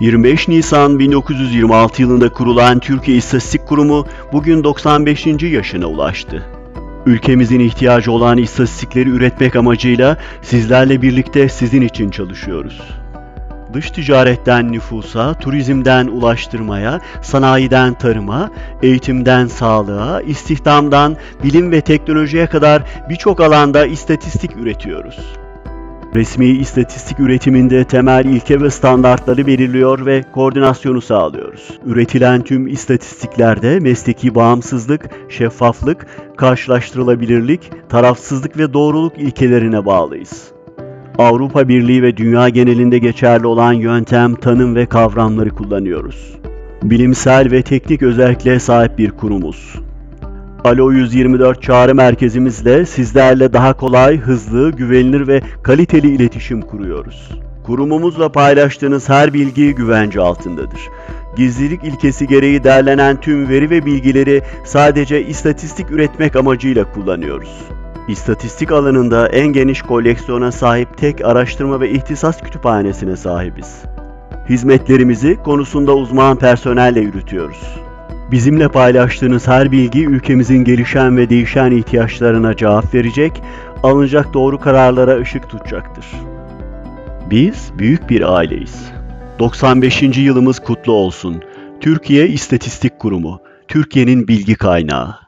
25 Nisan 1926 yılında kurulan Türkiye İstatistik Kurumu bugün 95. yaşına ulaştı. Ülkemizin ihtiyacı olan istatistikleri üretmek amacıyla sizlerle birlikte sizin için çalışıyoruz. Dış ticaretten nüfusa, turizmden ulaştırmaya, sanayiden tarıma, eğitimden sağlığa, istihdamdan bilim ve teknolojiye kadar birçok alanda istatistik üretiyoruz. Resmi istatistik üretiminde temel ilke ve standartları belirliyor ve koordinasyonu sağlıyoruz. Üretilen tüm istatistiklerde mesleki bağımsızlık, şeffaflık, karşılaştırılabilirlik, tarafsızlık ve doğruluk ilkelerine bağlıyız. Avrupa Birliği ve dünya genelinde geçerli olan yöntem, tanım ve kavramları kullanıyoruz. Bilimsel ve teknik özelliğe sahip bir kurumuz. Alo 124 çağrı merkezimizle sizlerle daha kolay, hızlı, güvenilir ve kaliteli iletişim kuruyoruz. Kurumumuzla paylaştığınız her bilgi güvence altındadır. Gizlilik ilkesi gereği derlenen tüm veri ve bilgileri sadece istatistik üretmek amacıyla kullanıyoruz. İstatistik alanında en geniş koleksiyona sahip tek araştırma ve ihtisas kütüphanesine sahibiz. Hizmetlerimizi konusunda uzman personelle yürütüyoruz. Bizimle paylaştığınız her bilgi ülkemizin gelişen ve değişen ihtiyaçlarına cevap verecek, alınacak doğru kararlara ışık tutacaktır. Biz büyük bir aileyiz. 95. yılımız kutlu olsun. Türkiye İstatistik Kurumu, Türkiye'nin bilgi kaynağı.